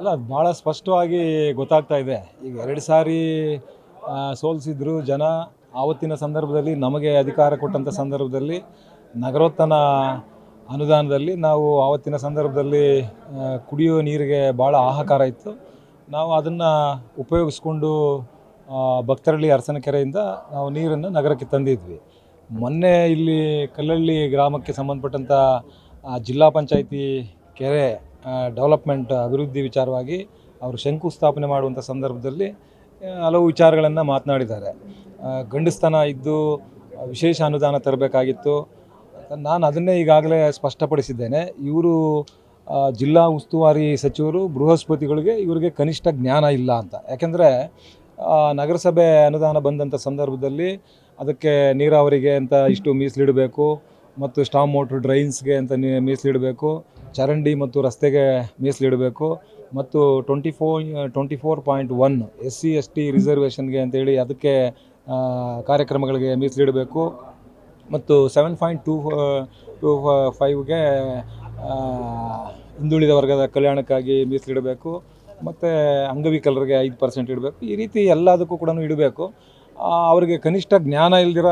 ಅಲ್ಲ ಭಾಳ ಸ್ಪಷ್ಟವಾಗಿ ಗೊತ್ತಾಗ್ತಾ ಇದೆ. ಈಗ ಎರಡು ಸಾರಿ ಸೋಲಿಸಿದ್ರು ಜನ. ಆವತ್ತಿನ ಸಂದರ್ಭದಲ್ಲಿ ನಮಗೆ ಅಧಿಕಾರ ಕೊಟ್ಟಂಥ ಸಂದರ್ಭದಲ್ಲಿ, ನಗರೋತ್ತನ ಅನುದಾನದಲ್ಲಿ ನಾವು ಆವತ್ತಿನ ಸಂದರ್ಭದಲ್ಲಿ ಕುಡಿಯೋ ನೀರಿಗೆ ಭಾಳ ಆಹಾಕಾರ ಇತ್ತು. ನಾವು ಅದನ್ನು ಉಪಯೋಗಿಸ್ಕೊಂಡು ಭಕ್ತರಳ್ಳಿ ಅರಸನಕೆರೆಯಿಂದ ನಾವು ನೀರನ್ನು ನಗರಕ್ಕೆ ತಂದಿದ್ವಿ. ಮೊನ್ನೆ ಇಲ್ಲಿ ಕಲ್ಲಳ್ಳಿ ಗ್ರಾಮಕ್ಕೆ ಸಂಬಂಧಪಟ್ಟಂಥ ಜಿಲ್ಲಾ ಪಂಚಾಯಿತಿ ಕೆರೆ ಡೆವಲಪ್ಮೆಂಟ್, ಅಭಿವೃದ್ಧಿ ವಿಚಾರವಾಗಿ ಅವರು ಶಂಕುಸ್ಥಾಪನೆ ಮಾಡುವಂಥ ಸಂದರ್ಭದಲ್ಲಿ ಹಲವು ವಿಚಾರಗಳನ್ನು ಮಾತನಾಡಿದ್ದಾರೆ. ಗಂಡಸ್ತಾನ ಇದ್ದು ವಿಶೇಷ ಅನುದಾನ ತರಬೇಕಾಗಿತ್ತು. ನಾನು ಅದನ್ನೇ ಈಗಾಗಲೇ ಸ್ಪಷ್ಟಪಡಿಸಿದ್ದೇನೆ. ಇವರು ಜಿಲ್ಲಾ ಉಸ್ತುವಾರಿ ಸಚಿವರು, ಬೃಹಸ್ಪತಿಗಳಿಗೆ ಇವರಿಗೆ ಕನಿಷ್ಠ ಜ್ಞಾನ ಇಲ್ಲ ಅಂತ. ಯಾಕೆಂದರೆ ನಗರಸಭೆ ಅನುದಾನ ಬಂದಂಥ ಸಂದರ್ಭದಲ್ಲಿ ಅದಕ್ಕೆ ನೀರಾವರಿಗೆ ಅಂತ ಇಷ್ಟು ಮೀಸಲಿಡಬೇಕು, ಮತ್ತು ಸ್ಟಾಮ್ ಮೋಟ್ರ್ ಡ್ರೈನ್ಸ್ಗೆ ಅಂತ ಮೀಸಲಿಡಬೇಕು ಚರಂಡಿ ಮತ್ತು ರಸ್ತೆಗೆ ಮೀಸಲಿಡಬೇಕು ಮತ್ತು twenty four twenty four point one S C S T ರಿಸರ್ವೇಷನ್ಗೆ ಅಂತೇಳಿ ಅದಕ್ಕೆ ಕಾರ್ಯಕ್ರಮಗಳಿಗೆ ಮೀಸಲಿಡಬೇಕು. ಮತ್ತು ಸೆವೆನ್ ಪಾಯಿಂಟ್ ಟೂ ಟೂ ಫೈವ್ಗೆ ಹಿಂದುಳಿದ ವರ್ಗದ ಕಲ್ಯಾಣಕ್ಕಾಗಿ ಮೀಸಲಿಡಬೇಕು. ಮತ್ತು ಅಂಗವಿಕಲರಿಗೆ ಐದು ಪರ್ಸೆಂಟ್ ಇಡಬೇಕು. ಈ ರೀತಿ ಎಲ್ಲದಕ್ಕೂ ಕೂಡ ಇಡಬೇಕು. ಅವರಿಗೆ ಕನಿಷ್ಠ ಜ್ಞಾನ ಇಲ್ದಿರ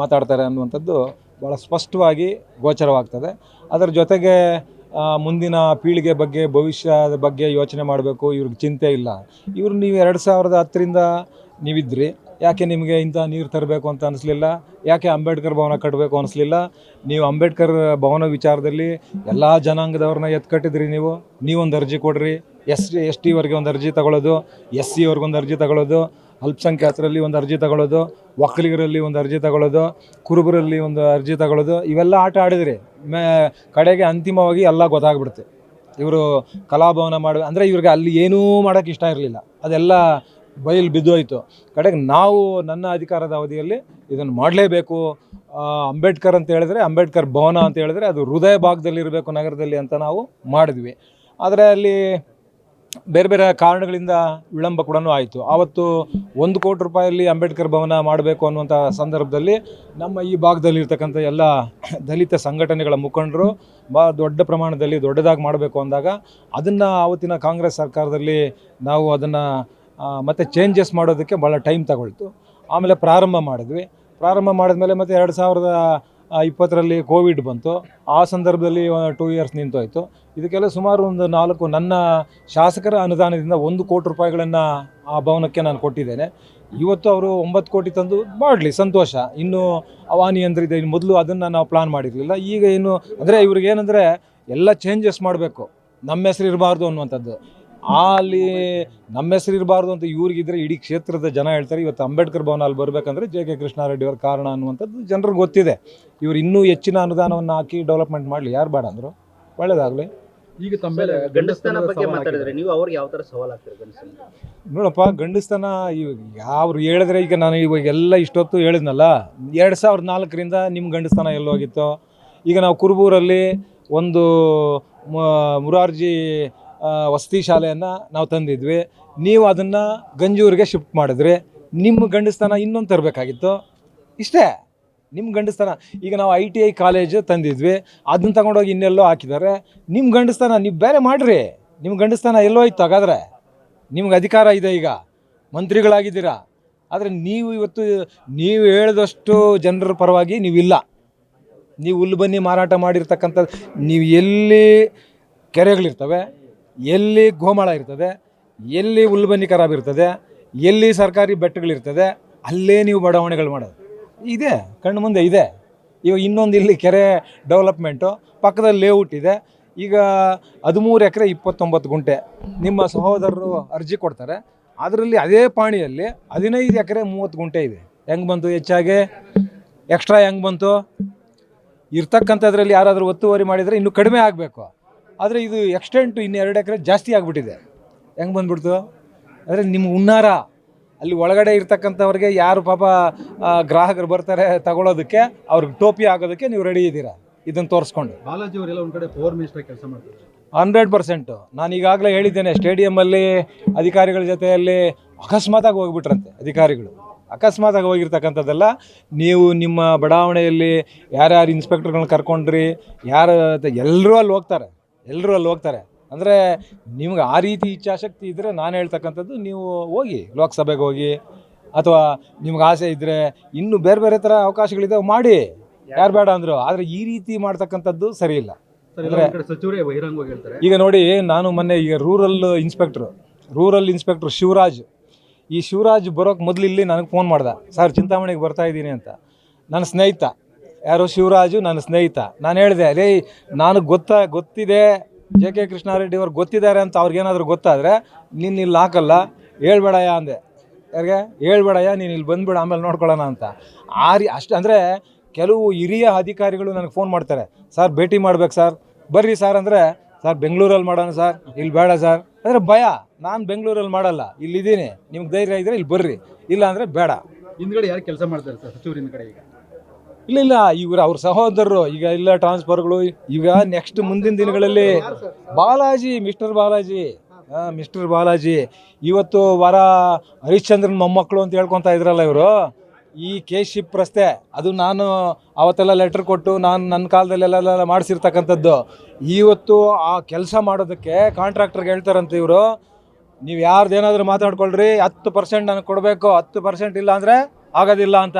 ಮಾತಾಡ್ತಾರೆ ಅನ್ನುವಂಥದ್ದು ಭಾಳ ಸ್ಪಷ್ಟವಾಗಿ ಗೋಚರವಾಗ್ತದೆ. ಅದರ ಜೊತೆಗೆ ಮುಂದಿನ ಪೀಳಿಗೆ ಬಗ್ಗೆ, ಭವಿಷ್ಯದ ಬಗ್ಗೆ ಯೋಚನೆ ಮಾಡಬೇಕು, ಇವ್ರಿಗೆ ಚಿಂತೆ ಇಲ್ಲ. ಇವರು ನೀವು ಎರಡು ಸಾವಿರದ ಹತ್ತರಿಂದ ನೀವಿದ್ರಿ. ಯಾಕೆ ನಿಮಗೆ ಇಂಥ ನೀರು ತರಬೇಕು ಅಂತ ಅನಿಸ್ಲಿಲ್ಲ? ಯಾಕೆ ಅಂಬೇಡ್ಕರ್ ಭವನ ಕಟ್ಟಬೇಕು ಅನಿಸ್ಲಿಲ್ಲ? ನೀವು ಅಂಬೇಡ್ಕರ್ ಭವನ ವಿಚಾರದಲ್ಲಿ ಎಲ್ಲ ಜನಾಂಗದವ್ರನ್ನ ಎತ್ಕಟ್ಟಿದ್ರಿ ನೀವು. ನೀವೊಂದು ಅರ್ಜಿ ಕೊಡ್ರಿ. ಎಸ್ ಟಿ ಎಸ್ ಟಿವರೆಗೆ ಒಂದು ಅರ್ಜಿ ತಗೊಳ್ಳೋದು ಎಸ್ ಸಿ ಅವ್ರಿಗೆ ಒಂದು ಅರ್ಜಿ ತಗೊಳ್ಳೋದು ಅಲ್ಪಸಂಖ್ಯಾತರಲ್ಲಿ ಒಂದು ಅರ್ಜಿ ತಗೊಳ್ಳೋದು, ಒಕ್ಕಲಿಗರಲ್ಲಿ ಒಂದು ಅರ್ಜಿ ತಗೊಳ್ಳೋದು, ಕುರುಬರಲ್ಲಿ ಒಂದು ಅರ್ಜಿ ತಗೊಳ್ಳೋದು, ಇವೆಲ್ಲ ಆಟ ಆಡಿದ್ರಿ ಮೇ, ಕಡೆಗೆ ಅಂತಿಮವಾಗಿ ಎಲ್ಲ ಗೊತ್ತಾಗ್ಬಿಡುತ್ತೆ. ಇವರು ಕಲಾಭವನ ಮಾಡುವ ಅಂದರೆ ಇವ್ರಿಗೆ ಅಲ್ಲಿ ಏನೂ ಮಾಡೋಕ್ಕೆ ಇಷ್ಟ ಇರಲಿಲ್ಲ. ಅದೆಲ್ಲ ಬಯಲು ಬಿದ್ದೋಯ್ತು. ಕಡೆಗೆ ನಾವು ನನ್ನ ಅಧಿಕಾರದ ಅವಧಿಯಲ್ಲಿ ಇದನ್ನು ಮಾಡಲೇಬೇಕು. ಅಂಬೇಡ್ಕರ್ ಅಂತ ಹೇಳಿದ್ರೆ, ಅಂಬೇಡ್ಕರ್ ಭವನ ಅಂತ ಹೇಳಿದ್ರೆ ಅದು ಹೃದಯ ಭಾಗದಲ್ಲಿ ಇರಬೇಕು ನಗರದಲ್ಲಿ ಅಂತ ನಾವು ಮಾಡಿದ್ವಿ. ಆದರೆ ಅಲ್ಲಿ ಬೇರೆ ಬೇರೆ ಕಾರಣಗಳಿಂದ ವಿಳಂಬ ಕೂಡ ಆಯಿತು. ಆವತ್ತು ಒಂದು ಕೋಟಿ ರೂಪಾಯಲ್ಲಿ ಅಂಬೇಡ್ಕರ್ ಭವನ ಮಾಡಬೇಕು ಅನ್ನುವಂಥ ಸಂದರ್ಭದಲ್ಲಿ ನಮ್ಮ ಈ ಭಾಗದಲ್ಲಿ ಇರ್ತಕ್ಕಂಥ ಎಲ್ಲ ದಲಿತ ಸಂಘಟನೆಗಳ ಮುಖಂಡರು ಭಾಳ ದೊಡ್ಡ ಪ್ರಮಾಣದಲ್ಲಿ ದೊಡ್ಡದಾಗಿ ಮಾಡಬೇಕು ಅಂದಾಗ ಅದನ್ನು ಆವತ್ತಿನ ಕಾಂಗ್ರೆಸ್ ಸರ್ಕಾರದಲ್ಲಿ ನಾವು ಅದನ್ನು ಮತ್ತೆ ಚೇಂಜಸ್ ಮಾಡೋದಕ್ಕೆ ಭಾಳ ಟೈಮ್ ತಗೊಳ್ತು. ಆಮೇಲೆ ಪ್ರಾರಂಭ ಮಾಡಿದ್ವಿ. ಪ್ರಾರಂಭ ಮಾಡಿದ್ಮೇಲೆ ಮತ್ತೆ ಎರಡು ಸಾವಿರದ ಇಪ್ಪತ್ತರಲ್ಲಿ ಕೋವಿಡ್ ಬಂತು. ಆ ಸಂದರ್ಭದಲ್ಲಿ ಟೂ ಇಯರ್ಸ್ ನಿಂತೋಯ್ತು. ಇದಕ್ಕೆಲ್ಲ ಸುಮಾರು ಒಂದು ನಾಲ್ಕು ನನ್ನ ಶಾಸಕರ ಅನುದಾನದಿಂದ ಒಂದು ಕೋಟಿ ರೂಪಾಯಿಗಳನ್ನು ಆ ಭವನಕ್ಕೆ ನಾನು ಕೊಟ್ಟಿದ್ದೇನೆ. ಇವತ್ತು ಅವರು ಒಂಬತ್ತು ಕೋಟಿ ತಂದು ಮಾಡಲಿ, ಸಂತೋಷ. ಇನ್ನು ಅವಾನಿಯಂತ್ರಿದೆ ಇನ್ನು ಮೊದಲು ಅದನ್ನು ನಾವು ಪ್ಲಾನ್ ಮಾಡಿರಲಿಲ್ಲ. ಈಗ ಇನ್ನು ಅಂದರೆ ಇವ್ರಿಗೆ ಏನಂದರೆ ಎಲ್ಲ ಚೇಂಜಸ್ ಮಾಡಬೇಕು. ನಮ್ಮ ಹೆಸರು ಇರಬಾರ್ದು ಅನ್ನುವಂಥದ್ದು. ಅಲ್ಲಿ ನಮ್ಮ ಹೆಸರು ಇರಬಾರ್ದು ಅಂತ ಇವ್ರಿಗಿದ್ರೆ ಇಡೀ ಕ್ಷೇತ್ರದ ಜನ ಹೇಳ್ತಾರೆ. ಇವತ್ತು ಅಂಬೇಡ್ಕರ್ ಭವನ ಅಲ್ಲಿ ಬರಬೇಕಂದ್ರೆ ಜೆ ಕೆ ಕೃಷ್ಣಾರೆಡ್ಡಿ ಅವ್ರ ಕಾರಣ ಅನ್ನುವಂಥದ್ದು ಜನರಿಗೆ ಗೊತ್ತಿದೆ. ಇವ್ರು ಇನ್ನೂ ಹೆಚ್ಚಿನ ಅನುದಾನವನ್ನು ಹಾಕಿ ಡೆವಲಪ್ಮೆಂಟ್ ಮಾಡಲಿ. ಯಾರು ಬೇಡ ಅಂದರು? ಒಳ್ಳೇದಾಗಲಿ. ಈಗ ತಮ್ಮ ಮೇಲೆ ಗಂಡಸ್ತನ ಬಗ್ಗೆ ಮಾತಾಡಿದ್ರೆ ನೀವು ಅವ್ರಿಗೆ ಯಾವ ಥರ ಸವಾಲ್ ಆಗ್ತಾರೆ ನೋಡಪ್ಪ ಗಂಡಸ್ತನ ಯಾವ್ರು ಹೇಳಿದ್ರೆ ಈಗ ನಾನು ಇವಾಗ ಎಲ್ಲ ಇಷ್ಟೊತ್ತು ಹೇಳಿದ್ನಲ್ಲ ಎರಡು ಸಾವಿರದ ನಾಲ್ಕರಿಂದ ನಿಮ್ಮ ಗಂಡಸ್ತನ ಎಲ್ಲೋಗಿತ್ತು. ಈಗ ನಾವು ಕುರುಬೂರಲ್ಲಿ ಒಂದು ಮುರಾರ್ಜಿ ವಸತಿ ಶಾಲೆಯನ್ನು ನಾವು ತಂದಿದ್ವಿ. ನೀವು ಅದನ್ನು ಗಂಜೂರಿಗೆ ಶಿಫ್ಟ್ ಮಾಡಿದ್ರಿ. ನಿಮ್ಮ ಗಂಡಸ್ತನ ಇನ್ನೊಂದು ತರಬೇಕಾಗಿತ್ತು. ಇಷ್ಟೇ. ನಿಮ್ಮ ಗಂಡಸ್ತನ. ಈಗ ನಾವು ಐ ಟಿ ಐ ಕಾಲೇಜು ತಂದಿದ್ವಿ. ಅದನ್ನ ತಗೊಂಡೋಗಿ ಇನ್ನೆಲ್ಲೋ ಹಾಕಿದ್ದಾರೆ. ನಿಮ್ಮ ಗಂಡಸ್ತನ ನೀವು ಬೇರೆ ಮಾಡಿರಿ. ನಿಮ್ಮ ಗಂಡಸ್ತನ ಎಲ್ಲೋ ಇತ್ತು ಹಾಗಾದ್ರೆ. ನಿಮ್ಗೆ ಅಧಿಕಾರ ಇದೆ ಈಗ. ಮಂತ್ರಿಗಳಾಗಿದ್ದೀರಾ. ಆದರೆ ನೀವು ಇವತ್ತು, ನೀವು ಹೇಳಿದಷ್ಟು ಜನರ ಪರವಾಗಿ ನೀವಿಲ್ಲ. ನೀವು ಹುಲ್ಲು ಬನ್ನಿ ಮಾರಾಟ ಮಾಡಿರ್ತಕ್ಕಂಥದ್ದು ನೀವು ಎಲ್ಲಿ ಕೆರೆಗಳಿರ್ತವೆ ಎಲ್ಲಿ ಗೋಮಾಳ ಇರ್ತದೆ, ಎಲ್ಲಿ ಉಲ್ಬನಿ ಖರಾಬ್ ಇರ್ತದೆ, ಎಲ್ಲಿ ಸರ್ಕಾರಿ ಬೆಟ್ಟಗಳಿರ್ತದೆ, ಅಲ್ಲೇ ನೀವು ಬಡಾವಣೆಗಳು ಮಾಡೋದು. ಇದೆ, ಕಣ್ಣು ಮುಂದೆ ಇದೆ. ಇವಾಗ ಇನ್ನೊಂದು ಇಲ್ಲಿ ಕೆರೆ ಡೆವಲಪ್ಮೆಂಟು ಪಕ್ಕದಲ್ಲಿ ಲೇಔಟ್ ಇದೆ. ಈಗ ಹದಿಮೂರು ಎಕರೆ ಇಪ್ಪತ್ತೊಂಬತ್ತು ಗುಂಟೆ ನಿಮ್ಮ ಸಹೋದರರು ಅರ್ಜಿ ಕೊಡ್ತಾರೆ. ಅದರಲ್ಲಿ ಅದೇ ಪಾಣಿಯಲ್ಲಿ ಹದಿನೈದು ಎಕರೆ ಮೂವತ್ತು ಗುಂಟೆ ಇದೆ. ಹೆಂಗೆ ಬಂತು ಹೆಚ್ಚಾಗಿ? ಎಕ್ಸ್ಟ್ರಾ ಹೆಂಗೆ ಬಂತು? ಇರ್ತಕ್ಕಂಥದ್ರಲ್ಲಿ ಯಾರಾದರೂ ಒತ್ತುವರಿ ಮಾಡಿದರೆ ಇನ್ನೂ ಕಡಿಮೆ ಆಗಬೇಕು. ಆದರೆ ಇದು ಎಕ್ಸ್ಟೆಂಟು ಇನ್ನು ಎರಡು ಎಕರೆ ಜಾಸ್ತಿ ಆಗಿಬಿಟ್ಟಿದೆ. ಹೆಂಗೆ ಬಂದ್ಬಿಡ್ತು? ಅಂದರೆ ನಿಮ್ಮ ಹುನ್ನಾರ ಅಲ್ಲಿ ಒಳಗಡೆ ಇರ್ತಕ್ಕಂಥವ್ರಿಗೆ ಯಾರು ಪಾಪ ಗ್ರಾಹಕರು ಬರ್ತಾರೆ ತಗೊಳ್ಳೋದಕ್ಕೆ ಅವ್ರಿಗೆ ಟೋಪಿ ಆಗೋದಕ್ಕೆ ನೀವು ರೆಡಿ ಇದ್ದೀರಾ? ಇದನ್ನು ತೋರಿಸ್ಕೊಂಡು. ಬಾಲಾಜಿ ಅವರೆಲ್ಲ ಒಂದು ಕಡೆ ಪವರ್ ಮಿನಿಸ್ಟರ್ ಕೆಲಸ ಮಾಡ್ತಾರೆ. Hundred percent. ನಾನು ಈಗಾಗಲೇ ಹೇಳಿದ್ದೇನೆ ಸ್ಟೇಡಿಯಮಲ್ಲಿ ಅಧಿಕಾರಿಗಳ ಜೊತೆಯಲ್ಲಿ ಅಕಸ್ಮಾತಾಗಿ ಹೋಗ್ಬಿಟ್ರಂತೆ ಅಧಿಕಾರಿಗಳು. ಅಕಸ್ಮಾತಾಗಿ ಹೋಗಿರ್ತಕ್ಕಂಥದ್ದೆಲ್ಲ ನೀವು ನಿಮ್ಮ ಬಡಾವಣೆಯಲ್ಲಿ ಯಾರ್ಯಾರು ಇನ್ಸ್ಪೆಕ್ಟರ್ಗಳನ್ನ ಕರ್ಕೊಂಡ್ರಿ ಯಾರು ಎಲ್ಲರೂ ಅಲ್ಲಿ ಹೋಗ್ತಾರೆ. ಎಲ್ಲರೂ ಅಲ್ಲಿ ಹೋಗ್ತಾರೆ. ಅಂದರೆ ನಿಮ್ಗೆ ಆ ರೀತಿ ಇಚ್ಛಾಶಕ್ತಿ ಇದ್ದರೆ ನಾನು ಹೇಳ್ತಕ್ಕಂಥದ್ದು ನೀವು ಹೋಗಿ ಲೋಕಸಭೆಗೆ ಹೋಗಿ ಅಥವಾ ನಿಮ್ಗೆ ಆಸೆ ಇದ್ದರೆ ಇನ್ನೂ ಬೇರೆ ಬೇರೆ ಥರ ಅವಕಾಶಗಳಿದ್ದಾವೆ ಮಾಡಿ. ಯಾರು ಬೇಡ ಅಂದರು. ಆದರೆ ಈ ರೀತಿ ಮಾಡ್ತಕ್ಕಂಥದ್ದು ಸರಿ ಇಲ್ಲ. ಕಡೆ ಸಚಿವರೇ ಬಹಿರಂಗವಾಗಿ ಹೇಳ್ತಾರೆ. ಈಗ ನೋಡಿ ನಾನು ಮೊನ್ನೆ ಈಗ rural inspector rural inspector Shivraj. ಈ ಶಿವರಾಜ್ ಬರೋಕ್ಕೆ ಮೊದಲು ಇಲ್ಲಿ ನನಗೆ ಫೋನ್ ಮಾಡ್ದೆ. ಸರ್ ಚಿಂತಾಮಣಿಗೆ ಬರ್ತಾ ಇದ್ದೀನಿ ಅಂತ. ನನ್ನ ಸ್ನೇಹಿತ. ಯಾರು ಶಿವರಾಜು? ನನ್ನ ಸ್ನೇಹಿತ. ನಾನು ಹೇಳಿದೆ ರೇ ನಾನು ಗೊತ್ತಾ, ಗೊತ್ತಿದೆ. ಜೆ ಕೆ ಕೃಷ್ಣಾರೆಡ್ಡಿ ಅವ್ರು ಗೊತ್ತಿದ್ದಾರೆ ಅಂತ ಅವ್ರಿಗೇನಾದರೂ ಗೊತ್ತಾದರೆ ನೀನು ಇಲ್ಲಿ ಹಾಕಲ್ಲ. ಹೇಳ್ಬೇಡಯ್ಯ ಅಂದೆ. ಯಾರಿಗೆ? ಹೇಳ್ಬೇಡಯ್ಯ, ನೀನು ಇಲ್ಲಿ ಬಂದ್ಬಿಡು, ಆಮೇಲೆ ನೋಡ್ಕೊಳ್ಳೋಣ ಅಂತ. ಆ ರೀ, ಅಷ್ಟು ಅಂದರೆ ಕೆಲವು ಹಿರಿಯ ಅಧಿಕಾರಿಗಳು ನನಗೆ ಫೋನ್ ಮಾಡ್ತಾರೆ. ಸರ್, ಭೇಟಿ ಮಾಡ್ಬೇಕು ಸರ್. ಬರ್ರಿ ಸರ್ ಅಂದರೆ, ಸರ್, ಬೆಂಗಳೂರಲ್ಲಿ ಮಾಡೋಣ ಸರ್. ಇಲ್ಲಿ ಬೇಡ ಸರ್. ಅಂದರೆ ಭಯ. ನಾನು ಬೆಂಗಳೂರಲ್ಲಿ ಮಾಡಲ್ಲ. ಇಲ್ಲಿದ್ದೀನಿ. ನಿಮ್ಗೆ ಧೈರ್ಯ ಇದ್ದರೆ ಇಲ್ಲಿ ಬರ್ರಿ. ಇಲ್ಲ ಅಂದರೆ ಬೇಡ. ಹಿಂದ್ಗಡೆ ಯಾರು ಕೆಲಸ ಮಾಡ್ತಾರೆ ಸರ್ ಸಚಿವರು ಹಿಂದ್ಗಡೆ ಈಗ? ಇಲ್ಲ ಇಲ್ಲ, ಇವ್ರು ಅವ್ರ ಸಹೋದರರು, ಈಗ ಇಲ್ಲ ಟ್ರಾನ್ಸ್ಫರ್ಗಳು ಈಗ ನೆಕ್ಸ್ಟ್ ಮುಂದಿನ ದಿನಗಳಲ್ಲಿ ಬಾಲಾಜಿ ಮಿಸ್ಟರ್ ಬಾಲಾಜಿ ಮಿಸ್ಟರ್ ಬಾಲಾಜಿ, ಇವತ್ತು ವರ ಹರಿಶ್ಚಂದ್ರನ್ ಮೊಮ್ಮಕ್ಕಳು ಅಂತ ಹೇಳ್ಕೊತಾ ಇದ್ರಲ್ಲ ಇವರು. ಈ ಕೆ ಶಿಪ್ ರಸ್ತೆ, ಅದು ನಾನು ಅವತ್ತೆಲ್ಲ ಲೆಟ್ರ್ ಕೊಟ್ಟು ನಾನು ನನ್ನ ಕಾಲದಲ್ಲೆಲ್ಲ ಮಾಡಿಸಿರ್ತಕ್ಕಂಥದ್ದು. ಇವತ್ತು ಆ ಕೆಲಸ ಮಾಡೋದಕ್ಕೆ ಕಾಂಟ್ರಾಕ್ಟರ್ಗೆ ಹೇಳ್ತಾರಂತ ಇವರು. ನೀವು ಯಾರ್ದೇನಾದರೂ ಮಾತಾಡ್ಕೊಳ್ರಿ, ಹತ್ತು ಪರ್ಸೆಂಟ್ ನನಗೆ ಕೊಡಬೇಕು, ಹತ್ತು ಪರ್ಸೆಂಟ್ ಇಲ್ಲ ಅಂದರೆ ಆಗೋದಿಲ್ಲ ಅಂತ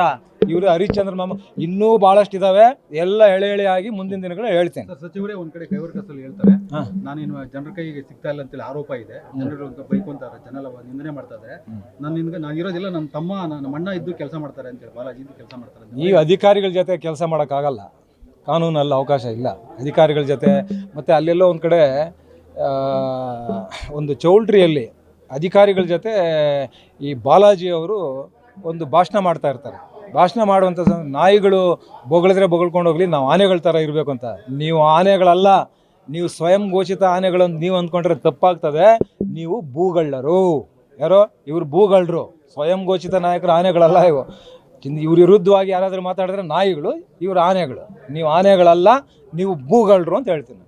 ಇವರು ಹರಿಶ್ಚಂದ್ರ ಮಾಮ ಇನ್ನೂ ಭಾಳಷ್ಟು ಇದಾವೆ ಎಲ್ಲ ಎಳೆ ಎಳೆ ಆಗಿ ಮುಂದಿನ ದಿನಗಳು ಹೇಳ್ತೇನೆ. ಸರ್ ಸಚಿವರೇ ಒಂದ್ ಕಡೆ ಕೈವರ್ಕಸಲ್ಲಿ ಹೇಳ್ತಾರೆ. ಹಾ. ನಾನೇನು ಜನರ ಕೈಗೆ ಸಿಗ್ತಾ ಇಲ್ಲ ಅಂತೇಳಿ ಆರೋಪ ಇದೆ. ಜನರು ಬೈಕೊಂತಾರೆ ಜನ ಎಲ್ಲ ನಿಂದನೆ ಮಾಡ್ತಾ ಇದ್ದಾರೆ. ಹ್ಮ್. ನಾನು ನಿನ್ಗೆ ನಾನು ಇರೋದಿಲ್ಲ ನನ್ನ ತಮ್ಮ ನಮ್ಮ ಅಣ್ಣ ಇದ್ದು ಕೆಲಸ ಮಾಡ್ತಾರೆ ಅಂತೇಳಿ ಬಾಲಾಜಿ ಇದ್ದು ಕೆಲಸ ಮಾಡ್ತಾರೆ ಅಂತ. ನೀವು ಅಧಿಕಾರಿಗಳ ಜೊತೆ ಕೆಲಸ ಮಾಡೋಕ್ಕಾಗಲ್ಲ. ಕಾನೂನಲ್ಲಿ ಅವಕಾಶ ಇಲ್ಲ. ಅಧಿಕಾರಿಗಳ ಜೊತೆ ಮತ್ತು ಅಲ್ಲೆಲ್ಲೋ ಒಂದು ಕಡೆ ಆ, ಒಂದು ಚೌಲ್ಟ್ರಿಯಲ್ಲಿ ಅಧಿಕಾರಿಗಳ ಜೊತೆ ಈ ಬಾಲಾಜಿ ಅವರು ಒಂದು ಭಾಷಣ ಮಾಡ್ತಾ ಇರ್ತಾರೆ. ಭಾಷಣ ಮಾಡುವಂಥ ನಾಯಿಗಳು ಬೊಗಳಿದ್ರೆ ಬೊಗಳ್ಕೊಂಡು ಹೋಗ್ಲಿ, ನಾವು ಆನೆಗಳ ಥರ ಇರಬೇಕು ಅಂತ. ನೀವು ಆನೆಗಳಲ್ಲ, ನೀವು ಸ್ವಯಂ ಘೋಷಿತ ಆನೆಗಳನ್ನು ನೀವು ಅಂದ್ಕೊಂಡ್ರೆ ತಪ್ಪಾಗ್ತದೆ. ನೀವು ಭೂಗಳ್ಳರು. ಯಾರೋ? ಇವರು ಭೂಗಳ್ಳರು ಸ್ವಯಂ ಘೋಷಿತ ನಾಯಕರು ಆನೆಗಳಲ್ಲ ಇವು. ಇವ್ರ ವಿರುದ್ಧವಾಗಿ ಯಾರಾದರೂ ಮಾತಾಡಿದ್ರೆ ನಾಯಿಗಳು, ಇವರು ಆನೆಗಳು. ನೀವು ಆನೆಗಳಲ್ಲ, ನೀವು ಭೂಗಳ್ಳರು ಅಂತ ಹೇಳ್ತೀನಿ.